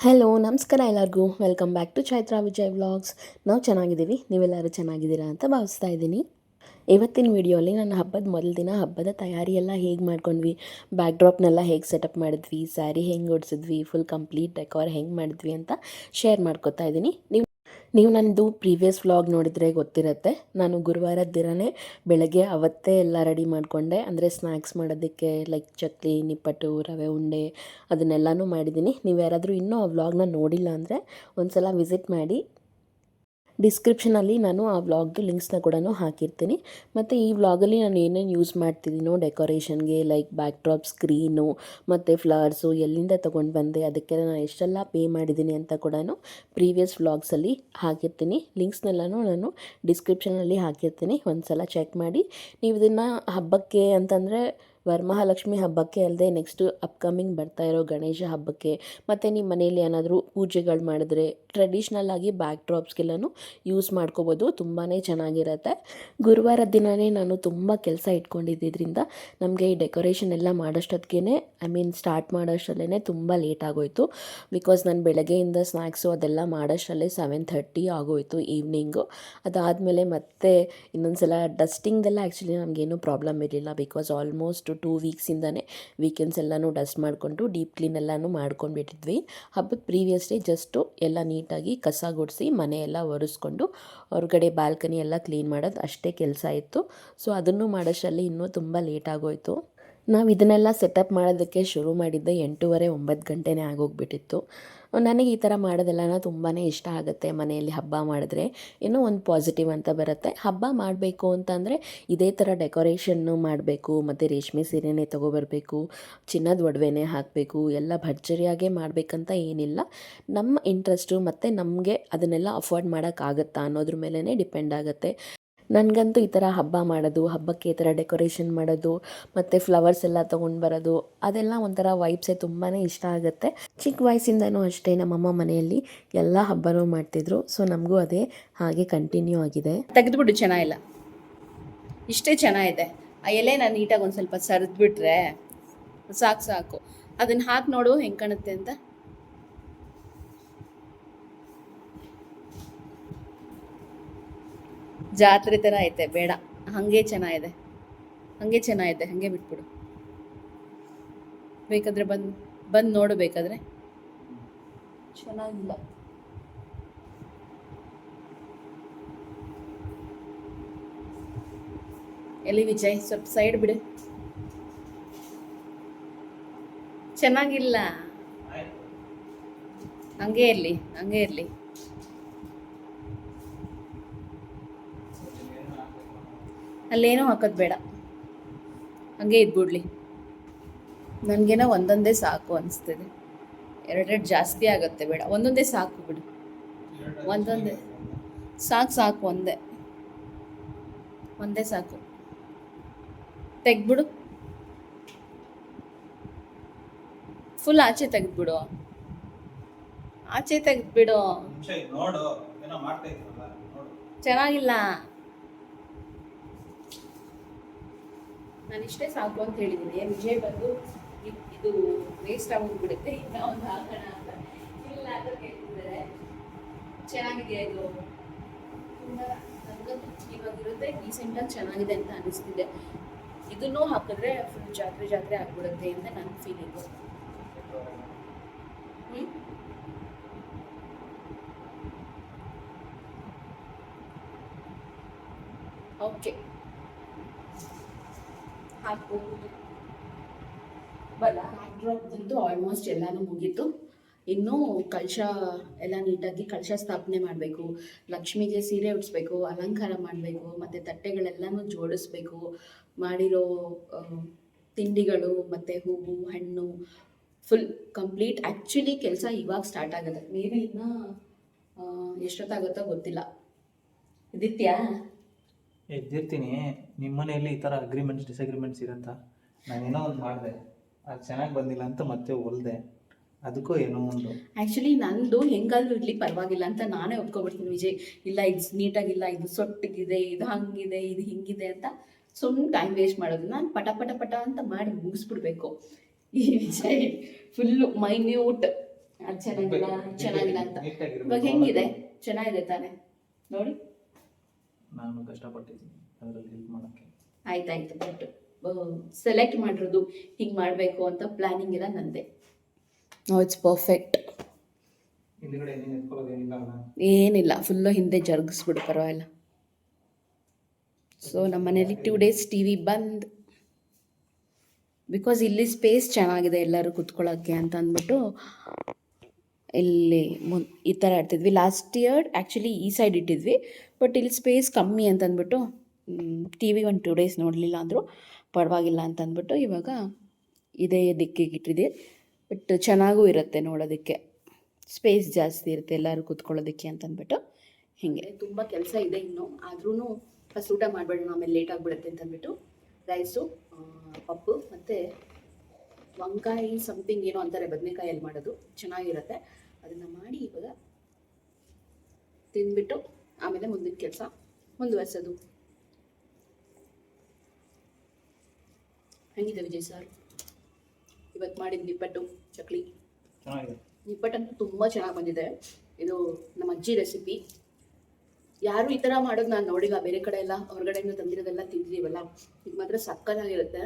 Hello ನಮಸ್ಕಾರ ಎಲ್ಲರಿಗೂ. Welcome back to Chaitra Vijay vlogs ನಾವು ಚೆನ್ನಾಗಿದ್ದೀವಿ. ನೀವೆಲ್ಲರೂ ಚೆನ್ನಾಗಿದ್ದೀರಾ ಅಂತ ಭಾವಿಸ್ತಾ ಇದ್ದೀನಿ. ಇವತ್ತಿನ ವಿಡಿಯೋಲಿ ನನ್ನ ಹಬ್ಬದ ಮೊದಲ ದಿನ ಹಬ್ಬದ ತಯಾರಿ ಎಲ್ಲ ಹೇಗೆ ಮಾಡ್ಕೊಂಡ್ವಿ ಬ್ಯಾಕ್ ಡ್ರಾಪ್ನೆಲ್ಲ ಹೇಗೆ ಸೆಟಪ್ ಮಾಡಿದ್ವಿ ಸ್ಯಾರಿ ಹೆಂಗೆ ಓಡಿಸಿದ್ವಿ ಫುಲ್ ಕಂಪ್ಲೀಟ್ ಡೆಕೋರ್ ಹೆಂಗೆ ಮಾಡಿದ್ವಿ ಅಂತ ಶೇರ್ ಮಾಡ್ಕೊತಾ ಇದ್ದೀನಿ. ನೀವು ನೀವು ನನ್ನದು ಪ್ರೀವಿಯಸ್ ವ್ಲಾಗ್ ನೋಡಿದರೆ ಗೊತ್ತಿರುತ್ತೆ. ನಾನು ಗುರುವಾರದ ದಿನವೇ ಬೆಳಗ್ಗೆ ಅವತ್ತೇ ಎಲ್ಲ ರೆಡಿ ಮಾಡಿಕೊಂಡೆ. ಅಂದರೆ ಸ್ನ್ಯಾಕ್ಸ್ ಮಾಡೋದಕ್ಕೆ ಲೈಕ್ ಚಕ್ಲಿ, ನಿಪ್ಪಟ್ಟು, ರವೆ ಉಂಡೆ ಅದನ್ನೆಲ್ಲನೂ ಮಾಡಿದ್ದೀನಿ. ನೀವು ಯಾರಾದರೂ ಇನ್ನೂ ಆ ವ್ಲಾಗ್ನ ನೋಡಿಲ್ಲ ಅಂದರೆ ಒಂದು ಸಲ ವಿಸಿಟ್ ಮಾಡಿ. ಡಿಸ್ಕ್ರಿಪ್ಷನಲ್ಲಿ ನಾನು ಆ ವ್ಲಾಗ್ದು ಲಿಂಕ್ಸ್ನ ಕೂಡ ಹಾಕಿರ್ತೀನಿ. ಮತ್ತು ಈ ವ್ಲಾಗಲ್ಲಿ ನಾನು ಏನೇನು ಯೂಸ್ ಮಾಡ್ತಿದ್ದೀನೋ ಡೆಕೋರೇಷನ್ಗೆ ಲೈಕ್ ಬ್ಯಾಕ್ ಡ್ರಾಪ್ ಸ್ಕ್ರೀನು ಮತ್ತು ಫ್ಲವರ್ಸು ಎಲ್ಲಿಂದ ತೊಗೊಂಡು ಬಂದೆ ಅದಕ್ಕೆ ನಾನು ಎಷ್ಟೆಲ್ಲ ಪೇ ಮಾಡಿದ್ದೀನಿ ಅಂತ ಕೂಡ ಪ್ರೀವಿಯಸ್ ವ್ಲಾಗ್ಸಲ್ಲಿ ಹಾಕಿರ್ತೀನಿ. ಲಿಂಕ್ಸ್ನೆಲ್ಲನೂ ನಾನು ಡಿಸ್ಕ್ರಿಪ್ಷನಲ್ಲಿ ಹಾಕಿರ್ತೀನಿ. ಒಂದು ಸಲ ಚೆಕ್ ಮಾಡಿ. ನೀವು ಇದನ್ನು ಹಬ್ಬಕ್ಕೆ ಅಂತಂದರೆ ವರಮಹಾಲಕ್ಷ್ಮಿ ಹಬ್ಬಕ್ಕೆ ಅಲ್ಲದೆ ನೆಕ್ಸ್ಟು ಅಪ್ಕಮಿಂಗ್ ಬರ್ತಾ ಇರೋ ಗಣೇಶ ಹಬ್ಬಕ್ಕೆ ಮತ್ತು ನಿಮ್ಮ ಮನೇಲಿ ಏನಾದರೂ ಪೂಜೆಗಳು ಮಾಡಿದ್ರೆ ಟ್ರೆಡಿಷ್ನಲ್ ಆಗಿ ಬ್ಯಾಕ್ ಡ್ರಾಪ್ಸ್ಗೆಲ್ಲನೂ ಯೂಸ್ ಮಾಡ್ಕೋಬೋದು. ತುಂಬಾ ಚೆನ್ನಾಗಿರುತ್ತೆ. ಗುರುವಾರ ದಿನವೇ ನಾನು ತುಂಬ ಕೆಲಸ ಇಟ್ಕೊಂಡಿದ್ದರಿಂದ ನಮಗೆ ಈ ಡೆಕೋರೇಷನ್ ಎಲ್ಲ ಮಾಡೋಷ್ಟೊತ್ತಿಗೆ ಐ ಮೀನ್ ಸ್ಟಾರ್ಟ್ ಮಾಡೋಷ್ಟರಲ್ಲೇ ತುಂಬ ಲೇಟ್ ಆಗೋಯಿತು. ಬಿಕಾಸ್ ನಾನು ಬೆಳಗ್ಗೆಯಿಂದ ಸ್ನ್ಯಾಕ್ಸು ಅದೆಲ್ಲ ಮಾಡೋಷ್ಟರಲ್ಲೇ ಸೆವೆನ್ ಥರ್ಟಿ ಆಗೋಯಿತು ಈವ್ನಿಂಗು ಅದಾದಮೇಲೆ ಮತ್ತೆ ಇನ್ನೊಂದು ಸಲ ಡಸ್ಟಿಂಗ್ದೆಲ್ಲ ಆ್ಯಕ್ಚುಲಿ ನಮಗೇನು ಪ್ರಾಬ್ಲಮ್ ಇರಲಿಲ್ಲ ಬಿಕಾಸ್ ಆಲ್ಮೋಸ್ಟ್ ಟೂ ವೀಕ್ಸಿಂದನೇ ವೀಕೆಂಡ್ಸ್ ಎಲ್ಲನೂ ಡಸ್ಟ್ ಮಾಡಿಕೊಂಡು ಡೀಪ್ ಕ್ಲೀನ್ ಎಲ್ಲನೂ ಮಾಡ್ಕೊಂಡ್ಬಿಟ್ಟಿದ್ವಿ. ಹಬ್ಬದ ಪ್ರೀವಿಯಸ್ ಡೇ ಜಸ್ಟು ಎಲ್ಲ ನೀಟಾಗಿ ಕಸ ಗುಡಿಸಿ ಮನೆ ಎಲ್ಲ ಒರೆಸ್ಕೊಂಡು ಹೊರಗಡೆ ಬಾಲ್ಕನಿ ಎಲ್ಲ ಕ್ಲೀನ್ ಮಾಡೋದು ಅಷ್ಟೇ ಕೆಲಸ ಇತ್ತು. ಸೊ ಅದನ್ನು ಮಾಡೋಷ್ಟರಲ್ಲಿ ಇನ್ನೂ ತುಂಬ ಲೇಟ್ ಆಗೋಯಿತು. ನಾವು ಇದನ್ನೆಲ್ಲ ಸೆಟಪ್ ಮಾಡೋದಕ್ಕೆ ಶುರು ಮಾಡಿದ್ದೆ ಎಂಟೂವರೆ ಒಂಬತ್ತು ಗಂಟೆನೇ ಆಗೋಗ್ಬಿಟ್ಟಿತ್ತು. ನನಗೆ ಈ ಥರ ಮಾಡೋದೆಲ್ಲ ತುಂಬಾ ಇಷ್ಟ ಆಗುತ್ತೆ ಮನೆಯಲ್ಲಿ ಹಬ್ಬ ಮಾಡಿದ್ರೆ. ಏನೋ ಒಂದು ಪಾಸಿಟಿವ್ ಅಂತ ಬರುತ್ತೆ. ಹಬ್ಬ ಮಾಡಬೇಕು ಅಂತಂದರೆ ಇದೇ ಥರ ಡೆಕೋರೇಷನ್ನು ಮಾಡಬೇಕು, ಮತ್ತು ರೇಷ್ಮೆ ಸೀರೆನೇ ತೊಗೊಬರ್ಬೇಕು, ಚಿನ್ನದ ಒಡವೆನೇ ಹಾಕಬೇಕು, ಎಲ್ಲ ಭರ್ಜರಿಯಾಗೇ ಮಾಡಬೇಕಂತ ಏನಿಲ್ಲ. ನಮ್ಮ ಇಂಟ್ರೆಸ್ಟು ಮತ್ತು ನಮಗೆ ಅದನ್ನೆಲ್ಲ ಅಫೋರ್ಡ್ ಮಾಡೋಕ್ಕಾಗತ್ತಾ ಅನ್ನೋದ್ರ ಮೇಲೇ ಡಿಪೆಂಡ್ ಆಗುತ್ತೆ. ನನಗಂತೂ ಈ ಥರ ಹಬ್ಬ ಮಾಡೋದು, ಹಬ್ಬಕ್ಕೆ ಈ ಥರ ಡೆಕೋರೇಷನ್ ಮಾಡೋದು, ಮತ್ತು ಫ್ಲವರ್ಸ್ ಎಲ್ಲ ತೊಗೊಂಡು ಬರೋದು, ಅದೆಲ್ಲ ಒಂಥರ ವೈಬ್ಸೇ ತುಂಬಾ ಇಷ್ಟ ಆಗುತ್ತೆ. ಚಿಕ್ಕ ವಯಸ್ಸಿಂದನೂ ಅಷ್ಟೇ ನಮ್ಮಮ್ಮ ಮನೆಯಲ್ಲಿ ಎಲ್ಲ ಹಬ್ಬನೂ ಮಾಡ್ತಿದ್ರು. ಸೊ ನಮಗೂ ಅದೇ ಹಾಗೆ ಕಂಟಿನ್ಯೂ ಆಗಿದೆ. ತೆಗೆದುಬಿಟ್ಟು ಚೆನ್ನಾಗಿಲ್ಲ. ಇಷ್ಟೇ ಚೆನ್ನಾಗಿದೆ. ಆ ಎಲೆನ ನೀಟಾಗಿ ಒಂದು ಸ್ವಲ್ಪ ಸರಿದ್ಬಿಟ್ರೆ ಸಾಕು ಸಾಕು. ಅದನ್ನು ಹಾಕಿ ನೋಡು, ಹೆಂಗೆ ಕಾಣುತ್ತೆ ಅಂತ. ಜಾತ್ರೆ ಥರ ಐತೆ ಬೇಡ. ಹಾಗೆ ಚೆನ್ನಾಗಿದೆ. ಹಾಗೆ ಚೆನ್ನಾಗಿದೆ ಹಾಗೆ ಬಿಟ್ಬಿಡು. ಬೇಕಾದ್ರೆ ಬಂದು ಬಂದು ನೋಡು ಬೇಕಾದ್ರೆ. ಚೆನ್ನಾಗಿಲ್ಲ. ಎಲ್ಲಿ ವಿಜಯ್? ಸ್ವಲ್ಪ ಸೈಡ್ ಬಿಡು. ಚೆನ್ನಾಗಿಲ್ಲ. ಹಂಗೆ ಇರಲಿ ಹಂಗೆ ಇರಲಿ. ಅಲ್ಲೇನೂ ಹಾಕೋದು ಬೇಡ. ಹಂಗೆ ಇದ್ಬಿಡ್ಲಿ. ನನಗೇನೋ ಒಂದೊಂದೇ ಸಾಕು ಅನಿಸ್ತಿದೆ. ಎರಡೆರಡು ಜಾಸ್ತಿ ಆಗುತ್ತೆ ಬೇಡ. ಒಂದೊಂದೇ ಸಾಕು ಬಿಡು. ಒಂದೊಂದೇ ಸಾಕು ಸಾಕು ಒಂದೇ. ಒಂದೇ ಸಾಕು. ತೆಗ್ದ್ಬಿಡು. ಫುಲ್ ಆಚೆ ತೆಗೆದ್ಬಿಡು. ಆಚೆ ತೆಗೆದ್ಬಿಡು. ಚೆನ್ನಾಗಿಲ್ಲ. ನಾನು ಇಷ್ಟೇ ಸಾಕು ಅಂತ ಹೇಳಿದ್ದೀನಿ. ವಿಜಯ್ ಬಂದು ಇದ್- ವೇಸ್ಟ್ ಆಗೋಗ್ಬಿಡುತ್ತೆ ಇನ್ನು ಒಂದು ಹಾಕೋಣ ಅಂತ. ಇಲ್ಲ ಅಂತ ಕೇಳ್ತಿದ್ದಾರೆ ಚೆನ್ನಾಗಿದೆಯಾ ಇದು. ತುಂಬ ನನಗಂತೂ ಇವಾಗಿರುತ್ತೆ ರೀಸೆಂಟಾಗಿ ಚೆನ್ನಾಗಿದೆ ಅಂತ ಅನಿಸ್ತಿದೆ. ಇದನ್ನೂ ಹಾಕಿದ್ರೆ ಫುಲ್ ಜಾತ್ರೆ ಜಾತ್ರೆ ಆಗ್ಬಿಡುತ್ತೆ ಅಂತ ನನ್ನ ಫೀಲಿಂಗು ಹ್ಞೂ ಓಕೆ ಹಾಕ್ಬೋದು ಡ್ರಾಪ್ದಂತೂ ಆಲ್ಮೋಸ್ಟ್ ಎಲ್ಲನೂ ಮುಗೀತು. ಇನ್ನು ಕಳಶ ಎಲ್ಲ ನೀಟಾಗಿ ಕಳಶ ಸ್ಥಾಪನೆ ಮಾಡಬೇಕು, ಲಕ್ಷ್ಮಿಗೆ ಸೀರೆ ಉಡಿಸ್ಬೇಕು, ಅಲಂಕಾರ ಮಾಡಬೇಕು, ಮತ್ತು ತಟ್ಟೆಗಳೆಲ್ಲನೂ ಜೋಡಿಸ್ಬೇಕು, ಮಾಡಿರೋ ತಿಂಡಿಗಳು, ಮತ್ತು ಹೂವು, ಹಣ್ಣು ಫುಲ್ ಕಂಪ್ಲೀಟ್ ಆ್ಯಕ್ಚುಲಿ ಕೆಲಸ ಇವಾಗ ಸ್ಟಾರ್ಟ್ ಆಗುತ್ತೆ ಮೇ ಬಿ ಇನ್ನೂ ಎಷ್ಟೊತ್ತಾಗುತ್ತೋ ಗೊತ್ತಿಲ್ಲ. ಇದಿತ್ಯಾ ಎದ್ದಿರ್ತೀನಿ. ನಿಮ್ಮ ಮನೆಯಲ್ಲಿ ಈ ಥರ ಅಗ್ರಿಮೆಂಟ್ಸ್ ಡಿಸಗ್ರಿಮೆಂಟ್ಸ್ ಇರಂತ ನಾನೇನೋ ಒಂದು ಮಾಡಿದೆ. ಅದು ಚೆನ್ನಾಗಿ ಬಂದಿಲ್ಲ ಅಂತ ಮತ್ತೆ ಹೊಲ್ದೆ. ಅದಕ್ಕೂ ಏನೋ ಒಂದು. ಆ್ಯಕ್ಚುಲಿ ನಂದು ಹೆಂಗಾದ್ರೂ ಇರ್ಲಿ ಪರವಾಗಿಲ್ಲ ಅಂತ ನಾನೇ ಒಪ್ಕೊಬಿಡ್ತೀನಿ ವಿಜಯ್. ಇಲ್ಲ ಇದು ನೀಟಾಗಿಲ್ಲ ಇದು ಸೊಟ್ಟಿಗಿದೆ ಇದು ಹಂಗಿದೆ ಇದು ಹಿಂಗಿದೆ ಅಂತ ಸುಮ್ಮನೆ ಟೈಮ್ ವೇಸ್ಟ್ ಮಾಡೋದು. ನಾನು ಪಟ ಪಟ ಪಟ ಅಂತ ಮಾಡಿ ಮುಗಿಸ್ಬಿಡ್ಬೇಕು. ಈ ವಿಜಯ್ ಫುಲ್ಲು ಮೈನ್ಯೂಟ್ ಅದು ಚೆನ್ನಾಗಿಲ್ಲ ಚೆನ್ನಾಗಿಲ್ಲ ಅಂತ. ಇವಾಗ ಹೆಂಗಿದೆ? ಚೆನ್ನಾಗಿದೆ ತಾನೆ? ನೋಡಿ. ನಾನು ಕಷ್ಟಪಟ್ಟಿದ್ದೀನಿ ಅದರಲ್ಲಿ ಹೆಲ್ಪ್ ಮಾಡೋಕ್ಕೆ. ಆಯ್ತಾಯ್ತು ಬಟ್ ಸೆಲೆಕ್ಟ್ ಮಾಡಿರೋದು ಹಿಂಗೆ ಮಾಡಬೇಕು ಅಂತ ಪ್ಲಾನಿಂಗ್ ಎಲ್ಲ ನಂದೆ. ಇಟ್ಸ್ ಪರ್ಫೆಕ್ಟ್ ಏನಿಲ್ಲ ಫುಲ್ಲು ಹಿಂದೆ ಜರುಗಿಸ್ಬಿಡು ಪರವಾಗಿಲ್ಲ. ಸೊ ನಮ್ಮ ಮನೇಲಿ ಟೂ ಡೇಸ್ ಟಿ ವಿ ಬಂದ್. ಬಿಕಾಸ್ ಇಲ್ಲಿ ಸ್ಪೇಸ್ ಚೆನ್ನಾಗಿದೆ ಎಲ್ಲರೂ ಕುತ್ಕೊಳ್ಳೋಕ್ಕೆ ಅಂತ ಅಂದ್ಬಿಟ್ಟು ಇಲ್ಲಿ ಮುನ್ ಈ ಥರ ಇಡ್ತಿದ್ವಿ. ಲಾಸ್ಟ್ ಇಯರ್ ಆ್ಯಕ್ಚುಲಿ ಈ ಸೈಡ್ ಇಟ್ಟಿದ್ವಿ ಬಟ್ ಇಲ್ಲಿ ಸ್ಪೇಸ್ ಕಮ್ಮಿ ಅಂತ ಅಂದ್ಬಿಟ್ಟು ಟಿ ವಿ ಒಂದು ಟೂ ಡೇಸ್ ನೋಡಲಿಲ್ಲ ಅಂದರು. ಪರವಾಗಿಲ್ಲ ಅಂತ ಅಂದ್ಬಿಟ್ಟು ಇವಾಗ ಇದೇ ದಿಕ್ಕಿಗೆ ಇಟ್ಟಿದೆ. ಬಟ್ ಚೆನ್ನಾಗೂ ಇರುತ್ತೆ ನೋಡೋದಕ್ಕೆ. ಸ್ಪೇಸ್ ಜಾಸ್ತಿ ಇರುತ್ತೆ ಎಲ್ಲರೂ ಕೂತ್ಕೊಳ್ಳೋದಕ್ಕೆ ಅಂತಂದ್ಬಿಟ್ಟು ಹೀಗೆ. ತುಂಬ ಕೆಲಸ ಇದೆ ಇನ್ನು. ಆದ್ರೂ ಫಸ್ಟ್ ಊಟ ಮಾಡಬೇಡ ಆಮೇಲೆ ಲೇಟ್ ಆಗಿಬಿಡುತ್ತೆ ಅಂತಂದ್ಬಿಟ್ಟು ರೈಸು ಪಪ್ಪು ಮತ್ತು ವಂಕಾಯಿ ಸಮಥಿಂಗ್ ಏನೋ ಅಂತಾರೆ, ಬದನೆಕಾಯಲ್ಲಿ ಮಾಡೋದು. ಚೆನ್ನಾಗಿರುತ್ತೆ. ಅದನ್ನು ಮಾಡಿ ಇವಾಗ ತಿಂದ್ಬಿಟ್ಟು ಆಮೇಲೆ ಮುಂದಿನ ಕೆಲಸ ಮುಂದುವರ್ಸೋದು. ಹೆಂಗಿದೆ ವಿಜಯ್ ಸರ್? ಇವತ್ತು ಮಾಡಿದ ನಿಪ್ಪಟ್ಟು ಚಕ್ಲಿ. ಚೆನ್ನಾಗಿದೆ. ನಿಪ್ಪಟ್ಟಂತೂ ತುಂಬ ಚೆನ್ನಾಗಿ ಬಂದಿದೆ. ಇದು ನಮ್ಮ ಅಜ್ಜಿ ರೆಸಿಪಿ ಯಾರು ಈ ಥರ ಮಾಡೋದು ನಾನು ನೋಡಿಲ್ಲ. ಬೇರೆ ಕಡೆ ಎಲ್ಲ ಹೊರಗಡೆಯಿಂದ ತಂದಿರೋದೆಲ್ಲ ತಿಂದಿದ್ದೀವಲ್ಲ ಇದು ಮಾತ್ರ ಸಕ್ಕತ್ತಾಗಿರುತ್ತೆ.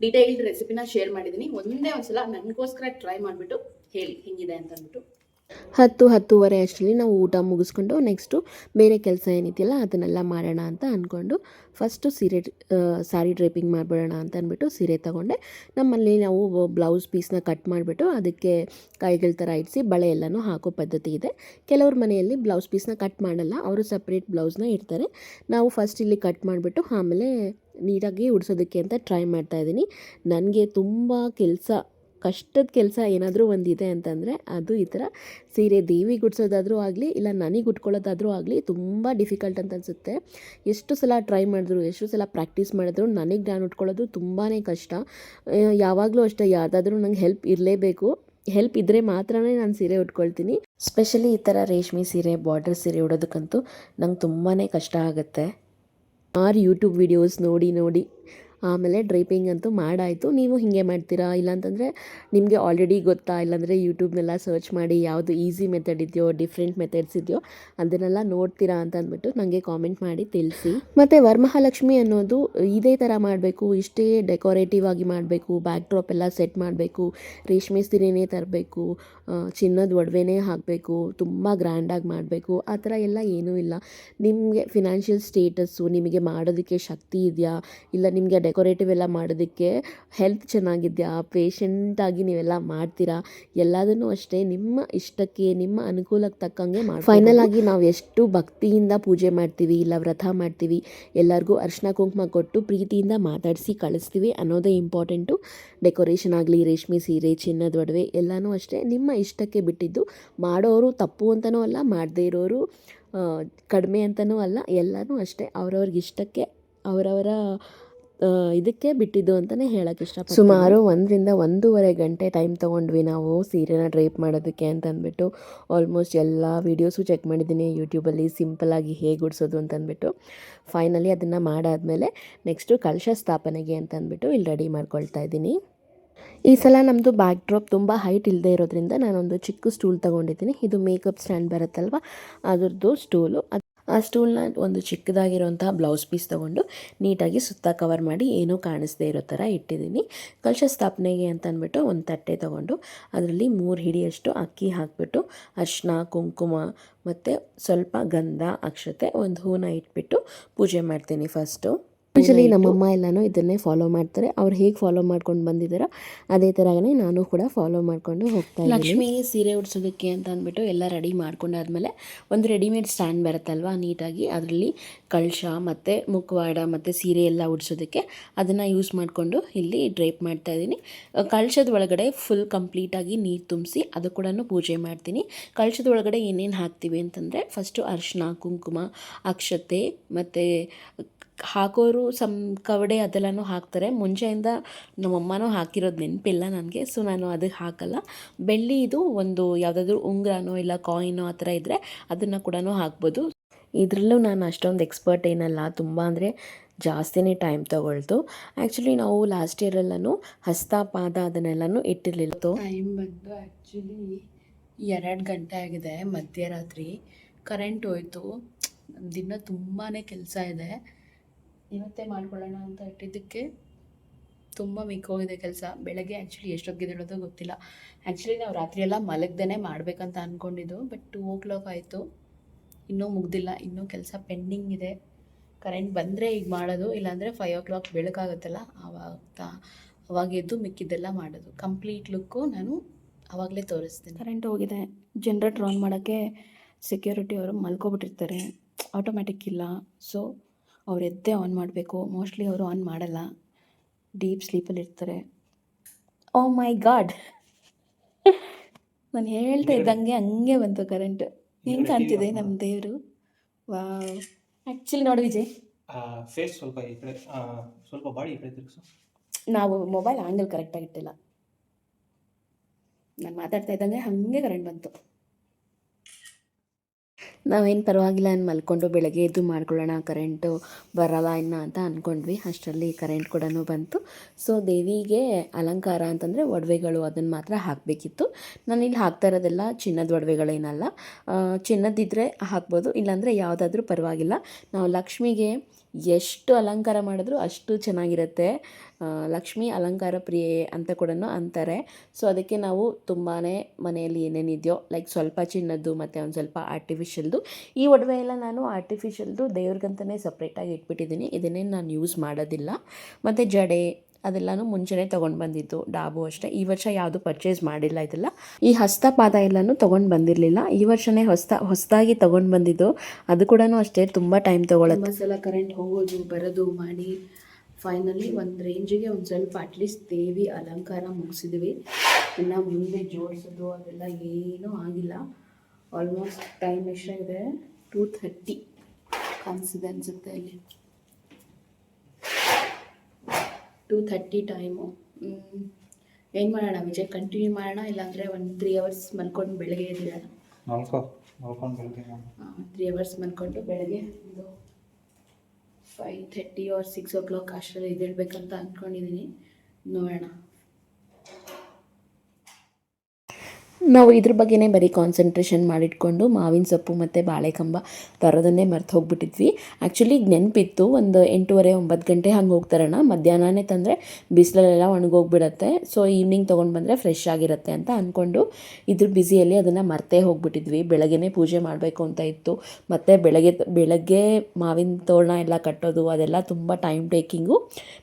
ಡೀಟೇಲ್ಡ್ ರೆಸಿಪಿನ ಶೇರ್ ಮಾಡಿದ್ದೀನಿ ಒಂದೇ ಒಂದ್ಸಲ ನನಗೋಸ್ಕರ ಟ್ರೈ ಮಾಡಿಬಿಟ್ಟು ಹೇಳಿ ಹೆಂಗಿದೆ ಅಂತ ಅಂದ್ಬಿಟ್ಟು ಹತ್ತು ಹತ್ತುವರೆ ಅಷ್ಟರಲ್ಲಿ ನಾವು ಊಟ ಮುಗಿಸ್ಕೊಂಡು ನೆಕ್ಸ್ಟು ಬೇರೆ ಕೆಲಸ ಏನಿದೆಯಲ್ಲ ಅದನ್ನೆಲ್ಲ ಮಾಡೋಣ ಅಂತ ಅಂದ್ಕೊಂಡು ಫಸ್ಟು ಸೀರೆ ಸಾರಿ ಡ್ರೈಪಿಂಗ್ ಮಾಡಿಬಿಡೋಣ ಅಂತ ಅಂದ್ಬಿಟ್ಟು ಸೀರೆ ತಗೊಂಡೆ. ನಮ್ಮಲ್ಲಿ ನಾವು ಬ್ಲೌಸ್ ಪೀಸ್ನ ಕಟ್ ಮಾಡಿಬಿಟ್ಟು ಅದಕ್ಕೆ ಕೈಗಳ ಥರ ಇಡಿಸಿ ಬಳೆ ಎಲ್ಲನೂ ಹಾಕೋ ಪದ್ಧತಿ ಇದೆ. ಕೆಲವ್ರ ಮನೆಯಲ್ಲಿ ಬ್ಲೌಸ್ ಪೀಸ್ನ ಕಟ್ ಮಾಡಲ್ಲ, ಅವರು ಸಪ್ರೇಟ್ ಬ್ಲೌಸ್ನ ಇಡ್ತಾರೆ. ನಾವು ಫಸ್ಟ್ ಇಲ್ಲಿ ಕಟ್ ಮಾಡಿಬಿಟ್ಟು ಆಮೇಲೆ ನೀಟಾಗಿ ಉಡ್ಸೋದಕ್ಕೆ ಅಂತ ಟ್ರೈ ಮಾಡ್ತಾ ಇದ್ದೀನಿ. ನನಗೆ ತುಂಬ ಕೆಲಸ ಕಷ್ಟದ ಕೆಲಸ ಏನಾದರೂ ಒಂದಿದೆ ಅಂತಂದರೆ ಅದು ಈ ಥರ ಸೀರೆ ದೇವಿ ಗುಡ್ಸೋದಾದರೂ ಆಗಲಿ, ಇಲ್ಲ ನನಗೆ ಉಟ್ಕೊಳ್ಳೋದಾದರೂ ಆಗಲಿ ತುಂಬ ಡಿಫಿಕಲ್ಟ್ ಅಂತ ಅನಿಸುತ್ತೆ. ಎಷ್ಟು ಸಲ ಟ್ರೈ ಮಾಡಿದ್ರು, ಎಷ್ಟು ಸಲ ಪ್ರಾಕ್ಟೀಸ್ ಮಾಡಿದ್ರು, ನನಗೆ ನಾನು ಉಟ್ಕೊಳ್ಳೋದು ತುಂಬಾ ಕಷ್ಟ. ಯಾವಾಗಲೂ ಅಷ್ಟೇ, ಯಾರ್ದಾದ್ರೂ ನಂಗೆ ಹೆಲ್ಪ್ ಇರಲೇಬೇಕು. ಹೆಲ್ಪ್ ಇದ್ದರೆ ಮಾತ್ರನೇ ನಾನು ಸೀರೆ ಉಟ್ಕೊಳ್ತೀನಿ. ಸ್ಪೆಷಲಿ ಈ ಥರ ರೇಷ್ಮೆ ಸೀರೆ ಬಾರ್ಡರ್ ಸೀರೆ ಉಡೋದಕ್ಕಂತೂ ನಂಗೆ ತುಂಬಾ ಕಷ್ಟ ಆಗುತ್ತೆ. ಆರು ಯೂಟ್ಯೂಬ್ ವಿಡಿಯೋಸ್ ನೋಡಿ ನೋಡಿ ಆಮೇಲೆ ಡ್ರೈಪಿಂಗ್ ಅಂತೂ ಮಾಡಾಯಿತು. ನೀವು ಹೀಗೆ ಮಾಡ್ತೀರಾ? ಇಲ್ಲಾಂತಂದರೆ ನಿಮಗೆ ಆಲ್ರೆಡಿ ಗೊತ್ತಾ? ಇಲ್ಲಾಂದರೆ ಯೂಟ್ಯೂಬ್ನೆಲ್ಲ ಸರ್ಚ್ ಮಾಡಿ ಯಾವುದು ಈಸಿ ಮೆಥಡ್ ಇದೆಯೋ ಡಿಫ್ರೆಂಟ್ ಮೆಥಡ್ಸ್ ಇದೆಯೋ, ಅದನ್ನೆಲ್ಲ ನೋಡ್ತೀರಾ ಅಂತ ಅಂದ್ಬಿಟ್ಟು ನನಗೆ ಕಾಮೆಂಟ್ ಮಾಡಿ ತಿಳಿಸಿ. ಮತ್ತು ವರಮಹಾಲಕ್ಷ್ಮಿ ಅನ್ನೋದು ಇದೇ ಥರ ಮಾಡಬೇಕು. ಇಷ್ಟೇ ಡೆಕೋರೇಟಿವ್ ಆಗಿ ಮಾಡಬೇಕು. ಬ್ಯಾಕ್ ಡ್ರಾಪ್ ಎಲ್ಲ ಸೆಟ್ ಮಾಡಬೇಕು. ರೇಷ್ಮೆ ಸೀರೆನೇ ತರಬೇಕು. ಚಿನ್ನದ ಒಡವೆನೇ ಹಾಕಬೇಕು. ತುಂಬ ಗ್ರ್ಯಾಂಡಾಗಿ ಮಾಡಬೇಕು. ಆ ಥರ ಎಲ್ಲ ಏನೂ ಇಲ್ಲ. ನಿಮಗೆ ಫಿನಾನ್ಷಿಯಲ್ ಸ್ಟೇಟಸ್ಸು ನಿಮಗೆ ಮಾಡೋದಕ್ಕೆ ಶಕ್ತಿ ಇದೆಯಾ? ಇಲ್ಲ ನಿಮಗೆ ಡೆಕೋರೇಟಿವ್ ಎಲ್ಲ ಮಾಡೋದಕ್ಕೆ ಹೆಲ್ತ್ ಚೆನ್ನಾಗಿದೆಯಾ? ಪೇಷಂಟಾಗಿ ನೀವೆಲ್ಲ ಮಾಡ್ತೀರಾ? ಎಲ್ಲದನ್ನು ಅಷ್ಟೇ ನಿಮ್ಮ ಇಷ್ಟಕ್ಕೆ ನಿಮ್ಮ ಅನುಕೂಲಕ್ಕೆ ತಕ್ಕಂಗೆ ಮಾಡಿ ಫೈನಲ್ ಆಗಿ ನಾವು ಎಷ್ಟು ಭಕ್ತಿಯಿಂದ ಪೂಜೆ ಮಾಡ್ತೀವಿ ಇಲ್ಲ ವ್ರತ ಮಾಡ್ತೀವಿ ಎಲ್ಲರಿಗೂ ಅರ್ಶಿನ ಕುಂಕುಮ ಕೊಟ್ಟು ಪ್ರೀತಿಯಿಂದ ಮಾತಾಡಿಸಿ ಕಳಿಸ್ತೀವಿ ಅನ್ನೋದೇ ಇಂಪಾರ್ಟೆಂಟು ಡೆಕೋರೇಷನ್ ಆಗಲಿ ರೇಷ್ಮೆ ಸೀರೆ ಚಿನ್ನದ ಒಡವೆ ಎಲ್ಲನೂ ಅಷ್ಟೇ ನಿಮ್ಮ ಇಷ್ಟಕ್ಕೆ ಬಿಟ್ಟಿದ್ದು ಮಾಡೋರು ತಪ್ಪು ಅಂತನೂ ಅಲ್ಲ ಮಾಡದೇ ಇರೋರು ಕಡಿಮೆ ಅಂತನೂ ಅಲ್ಲ ಎಲ್ಲನೂ ಅಷ್ಟೇ. ಅವ್ರವ್ರಿಗೆ ಇಷ್ಟಕ್ಕೆ ಅವರವರ ಇದಕ್ಕೆ ಬಿಟ್ಟಿದ್ದು ಅಂತಲೇ ಹೇಳಕ್ಕೆ ಇಷ್ಟ ಸುಮಾರು ಒಂದರಿಂದ ಒಂದೂವರೆ ಗಂಟೆ ಟೈಮ್ ತೊಗೊಂಡ್ವಿ ನಾವು ಸೀರೆನ ಡ್ರೈಪ್ ಮಾಡೋದಕ್ಕೆ ಅಂತ ಅಂದ್ಬಿಟ್ಟು ಆಲ್ಮೋಸ್ಟ್ ಎಲ್ಲ ವೀಡಿಯೋಸು ಚೆಕ್ ಮಾಡಿದ್ದೀನಿ ಯೂಟ್ಯೂಬಲ್ಲಿ ಸಿಂಪಲಾಗಿ ಹೇಗೆ ಉಡಿಸೋದು ಅಂತ ಅಂದ್ಬಿಟ್ಟು. ಫೈನಲಿ ಅದನ್ನು ಮಾಡಾದಮೇಲೆ ನೆಕ್ಸ್ಟು ಕಲಶ ಸ್ಥಾಪನೆಗೆ ಅಂತ ಅಂದ್ಬಿಟ್ಟು ಇಲ್ಲಿ ರೆಡಿ ಮಾಡ್ಕೊಳ್ತಾ ಇದ್ದೀನಿ. ಈ ಸಲ ನಮ್ಮದು ಬ್ಯಾಕ್ ಡ್ರಾಪ್ ತುಂಬ ಹೈಟ್ ಇಲ್ಲದೆ ಇರೋದ್ರಿಂದ ನಾನೊಂದು ಚಿಕ್ಕ ಸ್ಟೂಲ್ ತೊಗೊಂಡಿದ್ದೀನಿ. ಇದು ಮೇಕಪ್ ಸ್ಟ್ಯಾಂಡ್ ಬರುತ್ತಲ್ವ? ಅದರದ್ದು ಸ್ಟೂಲು ಆ ಸ್ಟೂಲ್ನ ಒಂದು ಚಿಕ್ಕದಾಗಿರುವಂತಹ ಬ್ಲೌಸ್ ಪೀಸ್ ತೊಗೊಂಡು ನೀಟಾಗಿ ಸುತ್ತ ಕವರ್ ಮಾಡಿ ಏನೂ ಕಾಣಿಸ್ದೇ ಇರೋ ಥರ ಇಟ್ಟಿದ್ದೀನಿ. ಕಲಶ ಸ್ಥಾಪನೆಗೆ ಅಂತ ಅಂದ್ಬಿಟ್ಟು ಒಂದು ತಟ್ಟೆ ತೊಗೊಂಡು ಅದರಲ್ಲಿ ಮೂರು ಹಿಡಿಯಷ್ಟು ಅಕ್ಕಿ ಹಾಕಿಬಿಟ್ಟು ಅರ್ಶಿನ ಕುಂಕುಮ ಮತ್ತು ಸ್ವಲ್ಪ ಗಂಧ, ಅಕ್ಷತೆ ಒಂದು ಹೂನ ಇಟ್ಬಿಟ್ಟು ಪೂಜೆ ಮಾಡ್ತೀನಿ ಫಸ್ಟು ಯೂಶಲಿ ನಮ್ಮಮ್ಮ ಎಲ್ಲನೂ ಇದನ್ನೇ ಫಾಲೋ ಮಾಡ್ತಾರೆ. ಅವ್ರು ಹೇಗೆ ಫಾಲೋ ಮಾಡ್ಕೊಂಡು ಬಂದಿದ್ದಾರೋ ಅದೇ ಥರನೇ ನಾನು ಕೂಡ ಫಾಲೋ ಮಾಡಿಕೊಂಡು ಹೋಗ್ತಾ ಲಕ್ಷ್ಮಿ ಸೀರೆ ಉಡ್ಸೋದಕ್ಕೆ ಅಂತ ಅಂದ್ಬಿಟ್ಟು ಎಲ್ಲ ರೆಡಿ ಮಾಡ್ಕೊಂಡಾದ್ಮೇಲೆ ಒಂದು ರೆಡಿಮೇಡ್ ಸ್ಟ್ಯಾಂಡ್ ಬರುತ್ತಲ್ವ ನೀಟಾಗಿ. ಅದರಲ್ಲಿ ಕಳಶ ಮತ್ತು ಮುಖವಾಡ ಮತ್ತು ಸೀರೆ ಎಲ್ಲ ಉಡ್ಸೋದಕ್ಕೆ ಅದನ್ನು ಯೂಸ್ ಮಾಡಿಕೊಂಡು ಇಲ್ಲಿ ಡ್ರೈಪ್ ಮಾಡ್ತಾ ಇದ್ದೀನಿ. ಕಳಶದ ಒಳಗಡೆ ಫುಲ್ ಕಂಪ್ಲೀಟಾಗಿ ನೀರು ತುಂಬಿಸಿ ಅದು ಕೂಡ ಪೂಜೆ ಮಾಡ್ತೀನಿ. ಕಳಶದ ಒಳಗಡೆ ಏನೇನು ಹಾಕ್ತೀವಿ ಅಂತಂದರೆ ಫಸ್ಟು ಅರಿಶಿನ ಕುಂಕುಮ ಅಕ್ಷತೆ ಮತ್ತು ಹಾಕೋರು ಸಮ್ ಕವಡೆ ಅದೆಲ್ಲನೂ ಹಾಕ್ತಾರೆ. ಮುಂಚೆಯಿಂದ ನಮ್ಮಮ್ಮನೂ ಹಾಕಿರೋದು ನೆನಪಿಲ್ಲ ನನಗೆ, ಸೊ ನಾನು ಅದಕ್ಕೆ ಹಾಕಲ್ಲ. ಬೆಳ್ಳಿ ಇದು ಒಂದು ಯಾವುದಾದ್ರೂ ಉಂಗುರನೋ ಇಲ್ಲ ಕಾಯಿನೋ ಆ ಥರ ಇದ್ದರೆ ಅದನ್ನು ಕೂಡ ಹಾಕ್ಬೋದು. ಇದರಲ್ಲೂ ನಾನು ಅಷ್ಟೊಂದು ಎಕ್ಸ್ಪರ್ಟ್ ಏನಲ್ಲ, ತುಂಬ ಅಂದರೆ ಜಾಸ್ತಿನೇ ಟೈಮ್ ತೊಗೊಳ್ತು. ಆ್ಯಕ್ಚುಲಿ ನಾವು ಲಾಸ್ಟ್ ಇಯರಲ್ಲೂ ಹಸ್ತ ಪಾದ ಅದನ್ನೆಲ್ಲನೂ ಇಟ್ಟಿರಲಿಲ್ಲ. ಟೈಮ್ ಬಂದು ಆ್ಯಕ್ಚುಲಿ ಎರಡು ಗಂಟೆ ಆಗಿದೆ ಮಧ್ಯರಾತ್ರಿ. ಕರೆಂಟ್ ಹೋಯ್ತು. ದಿನ ತುಂಬಾ ಕೆಲಸ ಇದೆ. ಇವತ್ತೇ ಮಾಡ್ಕೊಳ್ಳೋಣ ಅಂತ ಇಟ್ಟಿದ್ದಕ್ಕೆ ತುಂಬ ಮಿಕ್ಕೋಗಿದೆ ಕೆಲಸ. ಬೆಳಗ್ಗೆ ಆ್ಯಕ್ಚುಲಿ ಎಷ್ಟೊತ್ತಿಗೆದೇಳೋದು ಗೊತ್ತಿಲ್ಲ. ಆ್ಯಕ್ಚುಲಿ ನಾವು ರಾತ್ರಿ ಎಲ್ಲ ಮಲಗ್ದೇ ಮಾಡಬೇಕಂತ ಅಂದ್ಕೊಂಡಿದ್ದು ಬಟ್ ಟೂ ಓ ಕ್ಲಾಕ್ ಆಯಿತು. ಇನ್ನೂ ಮುಗ್ದಿಲ್ಲ. ಇನ್ನೂ ಕೆಲಸ ಪೆಂಡಿಂಗ್ ಇದೆ. ಕರೆಂಟ್ ಬಂದರೆ ಈಗ ಮಾಡೋದು, ಇಲ್ಲಾಂದರೆ ಫೈವ್ ಓ ಕ್ಲಾಕ್ ಬೆಳಕಾಗುತ್ತಲ್ಲ ಆವಾಗ ಅವಾಗ ಎದ್ದು ಮಿಕ್ಕಿದ್ದೆಲ್ಲ ಮಾಡೋದು. ಕಂಪ್ಲೀಟ್ ಲುಕ್ಕು ನಾನು ಆವಾಗಲೇ ತೋರಿಸ್ತೀನಿ. ಕರೆಂಟ್ ಹೋಗಿದೆ. ಜನ್ರೇಟ್ರ್ ಆನ್ ಮಾಡೋಕ್ಕೆ ಸೆಕ್ಯೂರಿಟಿ ಅವರು ಮಲ್ಕೊಬಿಟ್ಟಿರ್ತಾರೆ. ಆಟೋಮ್ಯಾಟಿಕ್ ಇಲ್ಲ. ಸೊ ಅವ್ರು ಎದ್ದೇ ಆನ್ ಮಾಡಬೇಕು. ಮೋಸ್ಟ್ಲಿ ಅವರು ಆನ್ ಮಾಡಲ್ಲ. ಡೀಪ್ ಸ್ಲೀಪಲ್ಲಿ ಇರ್ತಾರೆ. ಓ ಮೈ ಗಾಡ್ ನಾನು ಹೇಳ್ತಾ ಇದ್ದಂಗೆ ಹಂಗೆ ಬಂತು ಕರೆಂಟ್ ಹೆಂಗೆ ಕಾಣ್ತಿದೆ ನಮ್ಮ ದೇವರು? ವಾವ್ ಆ್ಯಕ್ಚುಲಿ ನೋಡಿ ವಿಜಯ್. ಫೇಸ್ ಸ್ವಲ್ಪ ಈ ಕಡೆ ಸ್ವಲ್ಪ ಬಾಡಿ ಈ ಕಡೆ ತಿರುಗಿಸು. ನಾವು ಮೊಬೈಲ್ ಆ್ಯಂಗಲ್ ಕರೆಕ್ಟಾಗಿ ಇಟ್ಟಿಲ್ಲ. ನಾನು ಮಾತಾಡ್ತಾ ಇದ್ದಂಗೆ ಹಾಗೆ ಕರೆಂಟ್ ಬಂತು. ನಾವೇನು ಪರವಾಗಿಲ್ಲ ಏನು ಮಲ್ಕೊಂಡು ಬೆಳಗ್ಗೆ ಎದ್ದು ಮಾಡ್ಕೊಳ್ಳೋಣ ಕರೆಂಟು ಬರಲ್ಲ ಇನ್ನು ಅಂತ ಅಂದ್ಕೊಂಡ್ವಿ ಅಷ್ಟರಲ್ಲಿ ಕರೆಂಟ್ ಕೂಡ ಬಂತು. ಸೊ ದೇವಿಗೆ ಅಲಂಕಾರ ಅಂತಂದರೆ ಒಡವೆಗಳು ಅದನ್ನು ಮಾತ್ರ ಹಾಕಬೇಕಿತ್ತು. ನಾನಿಲ್ಲಿ ಹಾಕ್ತಾ ಇರೋದೆಲ್ಲ ಚಿನ್ನದ ಒಡವೆಗಳೇನಲ್ಲ. ಚಿನ್ನದಿದ್ದರೆ ಹಾಕ್ಬೋದು, ಇಲ್ಲಾಂದರೆ ಯಾವುದಾದ್ರೂ ಪರವಾಗಿಲ್ಲ. ನಾವು ಲಕ್ಷ್ಮಿಗೆ ಎಷ್ಟು ಅಲಂಕಾರ ಮಾಡಿದ್ರೂ ಅಷ್ಟು ಚೆನ್ನಾಗಿರುತ್ತೆ. ಲಕ್ಷ್ಮಿ ಅಲಂಕಾರ ಪ್ರಿಯೆ ಅಂತ ಕೂಡ ಅಂತಾರೆ. ಸೊ ಅದಕ್ಕೆ ನಾವು ತುಂಬಾ ಮನೆಯಲ್ಲಿ ಏನೇನಿದೆಯೋ ಲೈಕ್ ಸ್ವಲ್ಪ ಚಿನ್ನದ್ದು ಮತ್ತು ಒಂದು ಸ್ವಲ್ಪ ಆರ್ಟಿಫಿಷಿಯಲ್ದು ಈ ಒಡವೆ ಎಲ್ಲ ನಾನು ಆರ್ಟಿಫಿಷಿಯಲ್ದು ದೇವ್ರಿಗಂತಲೇ ಸಪ್ರೇಟಾಗಿ ಇಟ್ಬಿಟ್ಟಿದ್ದೀನಿ. ಇದನ್ನೇ ನಾನು ಯೂಸ್ ಮಾಡೋದಿಲ್ಲ. ಮತ್ತು ಜಡೆ ಅದೆಲ್ಲನೂ ಮುಂಚೆನೇ ತೊಗೊಂಡು ಬಂದಿದ್ದು. ಡಾಬು ಅಷ್ಟೇ. ಈ ವರ್ಷ ಯಾವುದು ಪರ್ಚೇಸ್ ಮಾಡಿಲ್ಲ ಇದೆಲ್ಲ. ಈ ಹಸ್ತಪಾದ ಎಲ್ಲನೂ ತೊಗೊಂಡು ಬಂದಿರಲಿಲ್ಲ. ಈ ವರ್ಷನೇ ಹೊಸ ಹೊಸದಾಗಿ ತೊಗೊಂಡು ಬಂದಿದ್ದು. ಅದು ಕೂಡ ಅಷ್ಟೇ. ತುಂಬ ಟೈಮ್ ತಗೊಳ್ಳುತ್ತೆ ಸಲ ಕರೆಂಟ್ ಹೋಗೋದು, ಬರೋದು, ಮಾಡಿ. ಫೈನಲಿ ಒಂದು ರೇಂಜಿಗೆ ಒಂದು ಸ್ವಲ್ಪ ಅಟ್ಲೀಸ್ಟ್ ದೇವಿ ಅಲಂಕಾರ ಮುಗಿಸಿದ್ವಿ. ಇನ್ನು ಮುಂದೆ ಜೋಡಿಸೋದು ಅದೆಲ್ಲ ಏನೂ ಆಗಿಲ್ಲ. ಆಲ್ಮೋಸ್ಟ್ ಟೈಮ್ ಎಷ್ಟಾಗಿದೆ? ಟೂ ಥರ್ಟಿ ಕಾಣಿಸಿದೆ ಅನಿಸುತ್ತೆ ಅಲ್ಲಿ. ಟೂ ಥರ್ಟಿ ಟೈಮು ಏನು ಮಾಡೋಣ ವಿಜಯ್? ಕಂಟಿನ್ಯೂ ಮಾಡೋಣ ಇಲ್ಲಾಂದರೆ ಒಂದು ತ್ರೀ ಅವರ್ಸ್ ಮಲ್ಕೊಂಡು ಬೆಳಗ್ಗೆ ಎದ್ದಿರೋಣ? ಮಲ್ಕೋ ಮಲ್ಕೊಂಡು ಬೆಳಗ್ಗೆ ತ್ರೀ ಅವರ್ಸ್ ಮಲ್ಕೊಂಡು ಬೆಳಗ್ಗೆ ಒಂದು five thirty or six o'clock ಅಷ್ಟರಲ್ಲಿ ಎದ್ದೇಳ್ಬೇಕಂತ ಅಂದ್ಕೊಂಡಿದ್ದೀನಿ ನೋಡೋಣ. ನಾವು ಇದ್ರ ಬಗ್ಗೆನೇ ಬರೀ ಕಾನ್ಸಂಟ್ರೇಷನ್ ಮಾಡಿಟ್ಕೊಂಡು ಮಾವಿನ ಸೊಪ್ಪು ಮತ್ತು ಬಾಳೆಕಂಬ ತರೋದನ್ನೇ ಮರ್ತು ಹೋಗ್ಬಿಟ್ಟಿದ್ವಿ. ಆ್ಯಕ್ಚುಲಿ ನೆನಪಿತ್ತು ಒಂದು ಎಂಟೂವರೆ ಒಂಬತ್ತು ಗಂಟೆ ಹಂಗೆ ಹೋಗ್ತಾರಣ. ಮಧ್ಯಾಹ್ನನೇ ತಂದರೆ ಬಿಸಿಲಲ್ಲೆಲ್ಲ ಒಣಗೋಗ್ಬಿಡತ್ತೆ. ಸೊ ಈವ್ನಿಂಗ್ ತೊಗೊಂಡು ಬಂದರೆ ಫ್ರೆಶ್ ಆಗಿರುತ್ತೆ ಅಂತ ಅಂದ್ಕೊಂಡು ಇದ್ರ ಬ್ಯುಸಿಯಲ್ಲಿ ಅದನ್ನು ಮರ್ತೇ ಹೋಗ್ಬಿಟ್ಟಿದ್ವಿ. ಬೆಳಗ್ಗೆನೇ ಪೂಜೆ ಮಾಡಬೇಕು ಅಂತ ಇತ್ತು. ಮತ್ತು ಬೆಳಗ್ಗೆ ಬೆಳಗ್ಗೆ ಮಾವಿನ ತೋರಣ ಎಲ್ಲ ಕಟ್ಟೋದು ಅದೆಲ್ಲ ತುಂಬ ಟೈಮ್ ಟೇಕಿಂಗು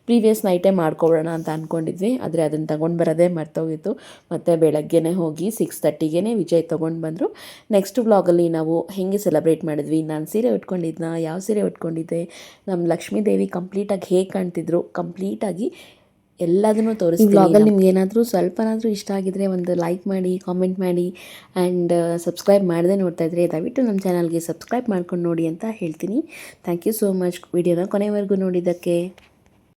ಪ್ರೀವಿಯಸ್ ನೈಟೇ ಮಾಡ್ಕೊಬಿಡೋಣ ಅಂತ ಅಂದ್ಕೊಂಡಿದ್ವಿ ಆದರೆ ಅದನ್ನು ತಗೊಂಡು ಬರೋದೇ ಮರ್ತೋಗಿತ್ತು. ಮತ್ತು ಬೆಳಗ್ಗೆನೇ ಹೋಗಿ ಸಿಕ್ಸ್ ತರ್ಟಿಗೆ ವಿಜಯ್ ತೊಗೊಂಡು ಬಂದರು. ನೆಕ್ಸ್ಟ್ ವ್ಲಾಗಲ್ಲಿ ನಾವು ಹೆಂಗೆ ಸೆಲೆಬ್ರೇಟ್ ಮಾಡಿದ್ವಿ ನಾನು ಸೀರೆ ಉಟ್ಕೊಂಡಿದ್ನ ಯಾವ ಸೀರೆ ಉಟ್ಕೊಂಡಿದ್ದೆ ನಮ್ಮ ಲಕ್ಷ್ಮೀ ದೇವಿ ಕಂಪ್ಲೀಟಾಗಿ ಹೇಗೆ ಕಾಣ್ತಿದ್ರು ಕಂಪ್ಲೀಟಾಗಿ ಎಲ್ಲದನ್ನೂ ತೋರಿಸಿ ಬ್ಲಾಗಲ್ಲಿ ನಿಮ್ಗೆ ಏನಾದರೂ ಸ್ವಲ್ಪನಾದರೂ ಇಷ್ಟ ಆಗಿದ್ರೆ ಒಂದು ಲೈಕ್ ಮಾಡಿ ಕಾಮೆಂಟ್ ಮಾಡಿ ಆ್ಯಂಡ್ ಸಬ್ಸ್ಕ್ರೈಬ್ ಮಾಡದೆ ನೋಡ್ತಾ ಇದ್ರೆ ದಯವಿಟ್ಟು ನಮ್ಮ ಚಾನಲ್ಗೆ ಸಬ್ಸ್ಕ್ರೈಬ್ ಮಾಡ್ಕೊಂಡು ನೋಡಿ ಅಂತ ಹೇಳ್ತೀನಿ. ಥ್ಯಾಂಕ್ ಯು ಸೋ ಮಚ್ ವಿಡಿಯೋನ ಕೊನೆವರೆಗೂ ನೋಡಿದ್ದಕ್ಕೆ.